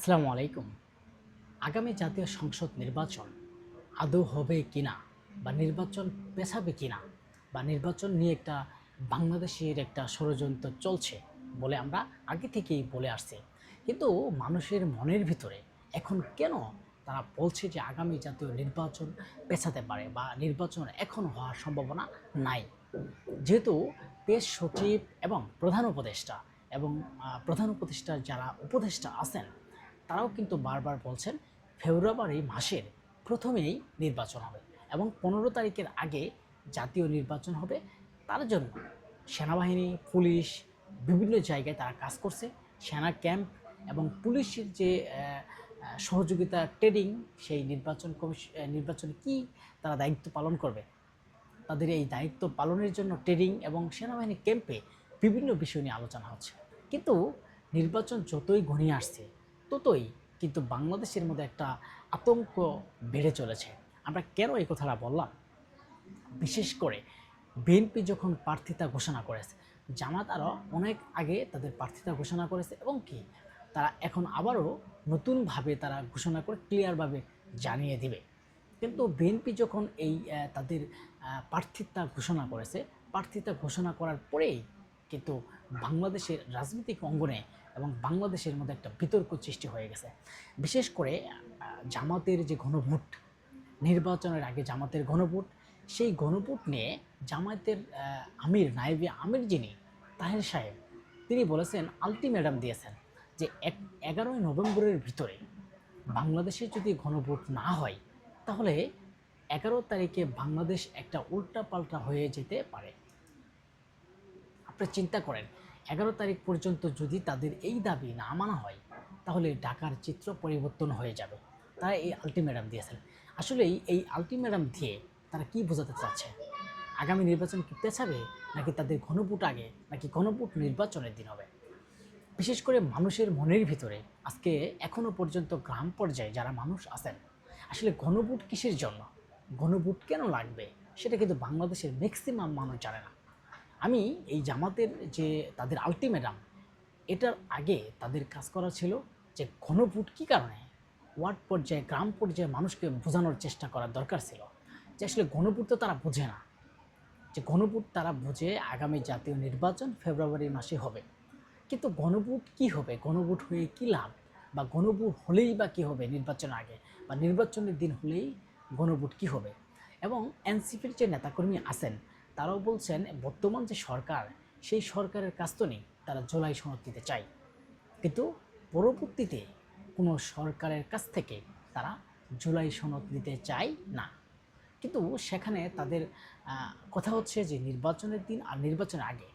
আসসালামু আলাইকুম। আগামী জাতীয় সংসদ নির্বাচন আদৌ হবে কিনা বা নির্বাচন পেছাবে কিনা বা নির্বাচন নিয়ে একটা বাংলাদেশের একটা ষড়যন্ত্র চলছে বলে আমরা আগে থেকেই বলে আসছি। কিন্তু মানুষের মনের ভিতরে এখন কেন তারা বলছে যে আগামী জাতীয় নির্বাচন পেছাতে পারে বা নির্বাচন এখন হওয়ার সম্ভাবনা নাই? যেহেতু দেশ সচিব এবং প্রধান উপদেষ্টা এবং প্রধান উপদেষ্টার যারা উপদেষ্টা আছেন তারাও কিন্তু বারবার বলছেন ফেব্রুয়ারি মাসের প্রথমেই নির্বাচন হবে এবং পনেরো তারিখের আগে জাতীয় নির্বাচন হবে। তার জন্য সেনাবাহিনী পুলিশ বিভিন্ন জায়গায় তারা কাজ করছে। সেনা ক্যাম্প এবং পুলিশের যে সহযোগিতা ট্রেডিং সেই নির্বাচন কমিশ আহ, নির্বাচনে কি তারা দায়িত্ব পালন করবে? তাদের এই দায়িত্ব পালনের জন্য ট্রেডিং এবং সেনাবাহিনী ক্যাম্পে বিভিন্ন বিষয় নিয়ে আলোচনা হচ্ছে। কিন্তু নির্বাচন যতই ঘনিয়ে আসছে ততই কিন্তু বাংলাদেশের মধ্যে একটা আতঙ্ক বেড়ে চলেছে। আমরা কেন এই কথাটা বললাম? বিশেষ করে বিএনপি যখন প্রার্থিতা ঘোষণা করেছে, জামাত আরও অনেক আগে তাদের প্রার্থিতা ঘোষণা করেছে এবং কি তারা এখন আবারও নতুনভাবে তারা ঘোষণা করে ক্লিয়ারভাবে জানিয়ে দিবে। কিন্তু বিএনপি যখন এই তাদের প্রার্থিতা ঘোষণা করেছে, প্রার্থিতা ঘোষণা করার পরেই কিন্তু বাংলাদেশের রাজনৈতিক অঙ্গনে এবং বাংলাদেশের মধ্যে একটা বিতর্ক সৃষ্টি হয়ে গেছে। বিশেষ করে জামাতের যে গণভোট নির্বাচনের আগে জামাতের ঘনভোট, সেই ঘনভোট নিয়ে জামায়াতের আমির নায়েবে আমির যিনি, তাহের সাহেব, তিনি বলেছেন আলটিমেটাম দিয়েছেন যে এক, এগারোই নভেম্বরের ভিতরে বাংলাদেশে যদি গণভোট না হয়, তাহলে এগারো তারিখে বাংলাদেশ একটা উল্টাপাল্টা হয়ে যেতে পারে। আপনি চিন্তা করেন এগারো তারিখ পর্যন্ত যদি তাদের এই দাবি না মানা হয়, তাহলে ঢাকার চিত্র পরিবর্তন হয়ে যাবে। তারা এই আলটিমেটাম দিয়েছেন। আসলে এই আলটিমেটাম দিয়ে তারা কি বোঝাতে চাচ্ছে? আগামী নির্বাচন কি পেছাবে, নাকি তাদের ঘনভোট আগে, নাকি ঘনভোট নির্বাচনের দিন হবে? বিশেষ করে মানুষের মনের ভিতরে আজকে এখনও পর্যন্ত গ্রাম পর্যায়ে যারা মানুষ আছেন, আসলে গণভোট কিসের জন্য? গণভোট কেন লাগবে? সেটা কিন্তু বাংলাদেশের ম্যাক্সিমাম মানুষ জানে না। আমি এই জামাতের যে তাদের আলটিমেটাম এটার আগে তাদের কাজ করা ছিল যে গণভোট কী কারণে ওয়ার্ড পর্যায়ে, গ্রাম পর্যায়ে মানুষকে বোঝানোর চেষ্টা করার দরকার ছিল। যে আসলে গণভোট তো তারা বোঝে না। যে গণভোট তারা বোঝে আগামী জাতীয় নির্বাচন ফেব্রুয়ারি মাসে হবে। কিন্তু গণভোট কি হবে? গণভোট হয়ে কি লাভ? বা গণভোট হলেই বা কী হবে নির্বাচন আগে? বা নির্বাচনের দিন হলেই গণভোট কি হবে? এবং এনসিপির যে নেতাকর্মী আছেন তারাও বলছেন, বর্তমান যে সরকার, সেই সরকারের কাছ তো নেই, তারা জোলাই সনদ দিতে চায়। কিন্তু পরবর্তীতে কোনো সরকারের কাছ থেকে তারা জুলাই সনদ নিতে চায় না। কিন্তু সেখানে তাদের কথা হচ্ছে যে নির্বাচনের দিন আর নির্বাচনের আগে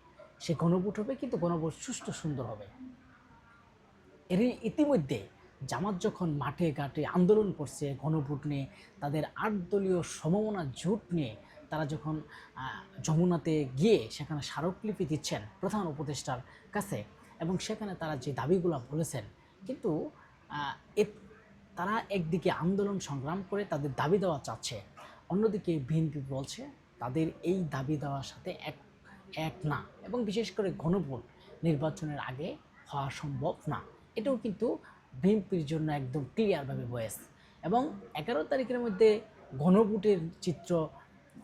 সে গণভোট হবে, কিন্তু গণভোট সুষ্ঠু সুন্দর হবে। এর ইতিমধ্যে জামাত যখন মাঠে ঘাটে আন্দোলন করছে, গণভোট নিয়ে তাদের আট দলীয় সমমনা জোট নিয়ে তারা যখন যমুনাতে গিয়ে সেখানে স্মারকলিপি দিচ্ছেন প্রধান উপদেষ্টার কাছে এবং সেখানে তারা যে দাবিগুলো বলেছেন, কিন্তু এ- তারা একদিকে আন্দোলন সংগ্রাম করে তাদের দাবি দেওয়া চাচ্ছে, অন্যদিকে বিএনপি বলছে তাদের এই দাবি দেওয়ার সাথে এক এক না এবং বিশেষ করে গণভোট নির্বাচনের আগে হওয়া সম্ভব না। এটাও কিন্তু বিএনপির জন্য একদম ক্লিয়ারভাবে বয়েস এবং এগারো তারিখের মধ্যে গণভোটের চিত্র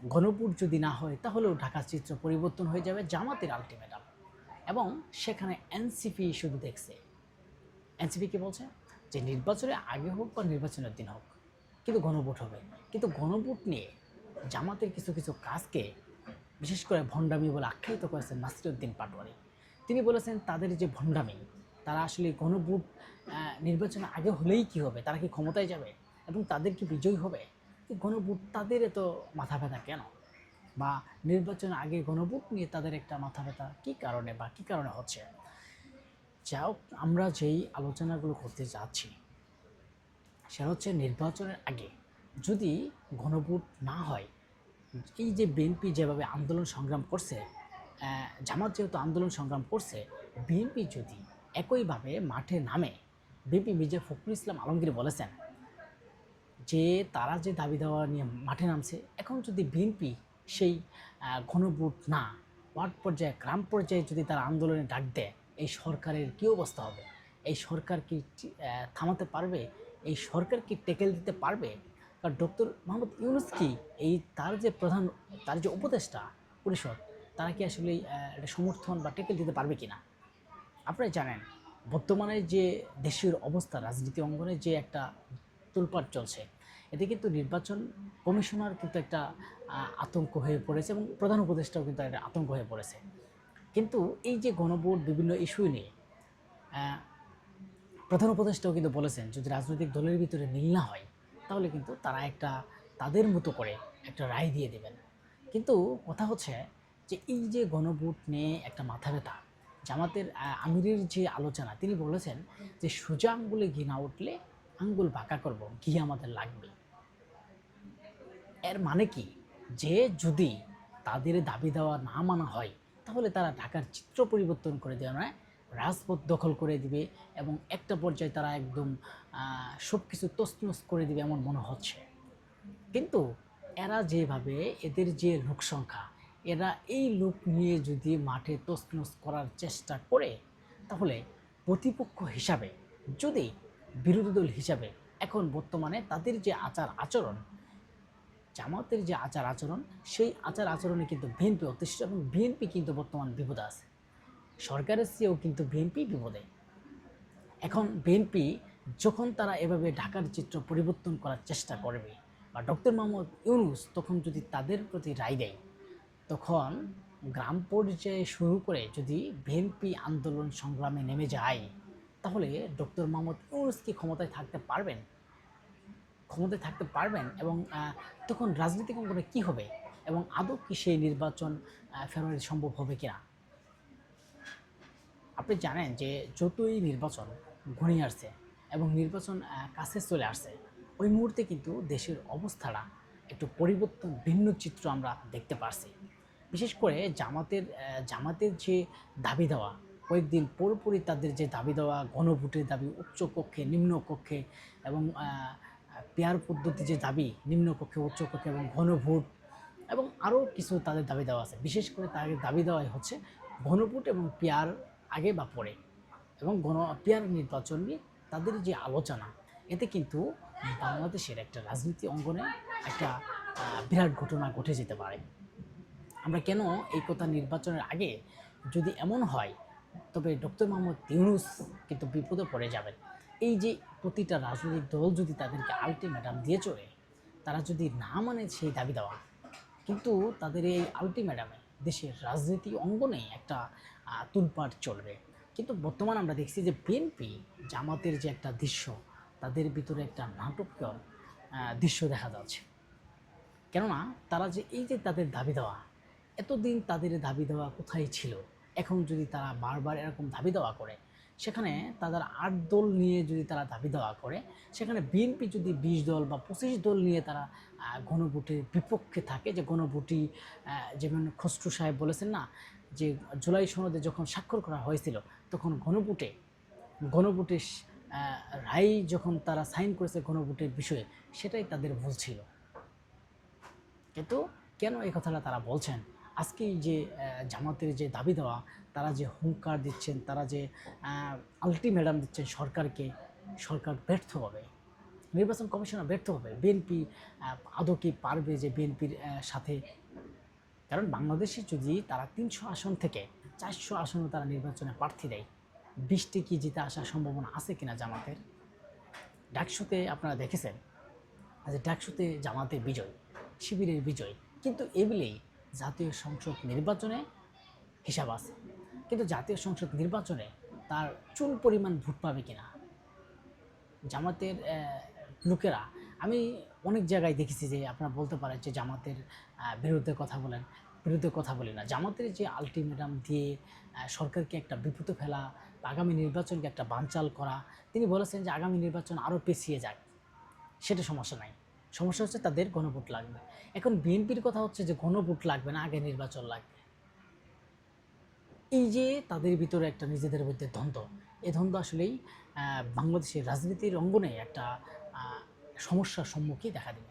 গণভোট যদি না হয় তাহলেও ঢাকার চিত্র পরিবর্তন হয়ে যাবে জামাতের আলটিমেটাম। এবং সেখানে এনসিপি শুধু দেখছে। এনসিপি কি বলছে? যে নির্বাচনের আগে হোক বা নির্বাচনের দিন হোক কিন্তু গণভোট হবে। কিন্তু গণভোট নিয়ে জামাতের কিছু কিছু কাজকে বিশেষ করে ভণ্ডামি বলে আখ্যায়িত করেছেন নাসিরুদ্দিন পাটোয়ারি। তিনি বলেছেন তাদের যে ভণ্ডামি তারা আসলে গণভোট আহ, নির্বাচনের আগে হলেই কি হবে? তারা কি ক্ষমতায় যাবে? এবং তাদের কি বিজয়ী হবে? গণভোট তাদের এত মাথা ব্যথা কেন? বা নির্বাচনের আগে গণভোট নিয়ে তাদের একটা মাথা ব্যথা কী কারণে বা কী কারণে হচ্ছে? যাও আমরা যেই আলোচনাগুলো করতে যাচ্ছি, সেটা হচ্ছে নির্বাচনের আগে যদি গণভোট না হয়, এই যে বিএনপি যেভাবে আন্দোলন সংগ্রাম করছে জামাত যেহেতু আন্দোলন সংগ্রাম করছে, বিএনপি যদি একইভাবে মাঠে নামে, বিএনপি মির্জা ফখরুল ইসলাম আলমগীর বলেছেন যে তারা যে দাবি দেওয়া নিয়ে মাঠে নামছে, এখন যদি বিএনপি সেই গণভোট না, ওয়ার্ড পর্যায়ে, গ্রাম পর্যায়ে যদি তারা আন্দোলনে ডাক দেয়, এই সরকারের কী অবস্থা হবে? এই সরকার কি থামাতে পারবে? এই সরকার কি টেকেল দিতে পারবে? কারণ ডক্টর মোহাম্মদ ইউনুস কি এই তার যে প্রধান, তার যে উপদেষ্টা, পরিষদ, তারা কি আসলে এটা সমর্থন বা টেকেল দিতে পারবে কি না আপনারা জানেন, বর্তমানে যে দেশের অবস্থা, রাজনীতি অঙ্গনে যে একটা তোলপাট চলছে। এতে কিন্তু নির্বাচন কমিশনার কিন্তু একটা আতঙ্ক হয়ে পড়েছে এবং প্রধান উপদেষ্টাও কিন্তু একটা আতঙ্ক হয়ে পড়েছে। কিন্তু এই যে গণভোট বিভিন্ন ইস্যু নিয়ে প্রধান উপদেষ্টাও কিন্তু বলেছেন, যদি রাজনৈতিক দলের ভিতরে মিল না হয়, তাহলে কিন্তু তারা একটা তাদের মতো করে একটা রায় দিয়ে দেবেন। কিন্তু কথা হচ্ছে যে এই যে গণভোট নিয়ে একটা মাথা ব্যথা, জামাতের আমিরের যে আলোচনা, তিনি বলেছেন যে সোজা আঙ্গুলে ঘি না উঠলে আঙ্গুল বাঁকা করব ঘি আমাদের লাগবে। এর মানে কি? যে যদি তাদের দাবি দেওয়া না মানা হয়, তাহলে তারা ঢাকার চিত্র পরিবর্তন করে দেওয়া নয়, রাজপথ দখল করে দিবে এবং একটা পর্যায়ে তারা একদম সব কিছু তছনছ করে দিবে এমন মনে হচ্ছে। কিন্তু এরা যেভাবে এদের যে লোক সংখ্যা, এরা এই লোক নিয়ে যদি মাঠে তছনছ করার চেষ্টা করে, তাহলে প্রতিপক্ষ হিসাবে যদি বিরোধী দল হিসাবে এখন বর্তমানে তাদের যে আচার আচরণ, জামাতের যে আচার আচরণ, সেই আচার আচরণে কিন্তু বিএনপি অতিষ্ঠ এবং বিএনপি কিন্তু বর্তমান বিপদে আছে। সরকারের চেয়েও কিন্তু বিএনপি বিপদে। এখন বিএনপি যখন তারা এভাবে ঢাকার চিত্র পরিবর্তন করার চেষ্টা করবে বা ডক্টর মোহাম্মদ ইউনুস তখন যদি তাদের প্রতি রায় দেয়, তখন গ্রাম পর্যায়ে শুরু করে যদি বিএনপি আন্দোলন সংগ্রামে নেমে যায় তাহলে ডক্টর মোহাম্মদ ইউনুস কি ক্ষমতায় থাকতে পারবেন? ক্ষমতায় থাকতে পারবেন এবং তখন রাজনৈতিক অঙ্গনে কী হবে? এবং আদৌ কি সেই নির্বাচন ফেব্রুয়ারি সম্ভব হবে কিনা? আপনি জানেন যে যতই নির্বাচন ঘনিয়ে আসছে এবং নির্বাচন কাছে চলে আসছে, ওই মুহূর্তে কিন্তু দেশের অবস্থাটা একটু পরিবর্তন, ভিন্ন চিত্র আমরা দেখতে পারছি। বিশেষ করে জামাতের জামাতের যে দাবি দেওয়া কয়েকদিন পরপরই তাদের যে দাবি দেওয়া গণভোটের দাবি উচ্চ কক্ষে নিম্ন কক্ষে এবং পেয়ার পদ্ধতি যে দাবি নিম্ন কক্ষে উচ্চ কক্ষে এবং ঘনভোট এবং আরও কিছু তাদের দাবি দেওয়া আছে। বিশেষ করে তাদের দাবি দেওয়াই হচ্ছে ঘনভোট এবং পেয়ার আগে বা পরে এবং গণ পেয়ার নির্বাচন নিয়ে তাদের যে আলোচনা, এতে কিন্তু বাংলাদেশের একটা রাজনীতি অঙ্গনে একটা বিরাট ঘটনা ঘটে যেতে পারে। আমরা কেন এই কথা নির্বাচনের আগে যদি এমন হয় তবে ডক্টর মোহাম্মদ ইউনুস কিন্তু বিপদে পড়ে যাবেন। এই যে প্রতিটা রাজনৈতিক দল যদি তাদেরকে আলটিমেটাম দিয়ে চলে তারা যদি না মানে সেই দাবি দেওয়া, কিন্তু তাদের এই আলটিমেটামে দেশের রাজনীতি অঙ্গনে একটা তুলপাট চলবে। কিন্তু বর্তমান আমরা দেখছি যে বিএনপি জামাতের যে একটা দৃশ্য, তাদের ভিতরে একটা নাটকীয় দৃশ্য দেখা যাচ্ছে। কেননা তারা যে এই যে তাদের দাবি দেওয়া, এতদিন তাদের দাবি দেওয়া কোথায় ছিল? এখন যদি তারা বারবার এরকম দাবি দেওয়া করে সেখানে তাদের আট দল নিয়ে যদি তারা দাবি দেওয়া করে সেখানে বিএনপি যদি বিশ দল বা পঁচিশ দল নিয়ে তারা গণভোটের বিপক্ষে থাকে যে গণভোটই আহ, যেমন খসরু সাহেব বলেছেন না যে জুলাই সনদে যখন স্বাক্ষর করা হয়েছিল তখন গণভোটে গণভোটে রায় যখন তারা সাইন করেছে গণভোটের বিষয়ে সেটাই তাদের ভুল ছিল। কিন্তু কেন এই কথাটা তারা বলছেন? আজকে এই যে জামাতের যে দাবি দেওয়া, তারা যে হুঙ্কার দিচ্ছেন, তারা যে আলটিমেটাম দিচ্ছেন সরকারকে, সরকার ব্যর্থ হবে। নির্বাচন কমিশনার ব্যর্থ হবে। বিএনপি আদৌ কি পারবে যে বিএনপির সাথে? কারণ বাংলাদেশে যদি তারা তিনশো আসন থেকে চারশো আসনে তারা নির্বাচনে প্রার্থী দেয়, বৃষ্টি কি জিতে আসার সম্ভাবনা আছে কিনা জামাতের? ডাকসুতে আপনারা দেখেছেন, যে ডাকসুতে জামাতের বিজয়, শিবিরের বিজয়। কিন্তু এগুলি জাতীয় সংসদ নির্বাচনে হিসাব আছে। কিন্তু জাতীয় সংসদ নির্বাচনে তার চুল পরিমাণ ভোট পাবে কিনা? জামাতের লোকেরা, আমি অনেক জায়গায় দেখেছি যে আপনারা বলতে পারেন যে জামাতের বিরুদ্ধে কথা বলেন, বিরুদ্ধে কথা বলি না। জামাতের যে আলটিমেটাম দিয়ে সরকারকে একটা বিপদে ফেলা, আগামী নির্বাচনকে একটা বানচাল করা, তিনি বলেছেন যে আগামী নির্বাচন আরও পেছিয়ে যাক। সেটা সমস্যা নাই। সমস্যা হচ্ছে তাদের গণভোট লাগবে। এখন বিএনপির কথা হচ্ছে যে গণভোট লাগবে না, আগে নির্বাচন লাগবে। এই যে তাদের ভিতরে একটা নিজেদের মধ্যে দ্বন্দ্ব, এ দ্বন্দ্ব আসলেই বাংলাদেশের রাজনীতির অঙ্গনে একটা সমস্যার সম্মুখীন দেখা দেবে।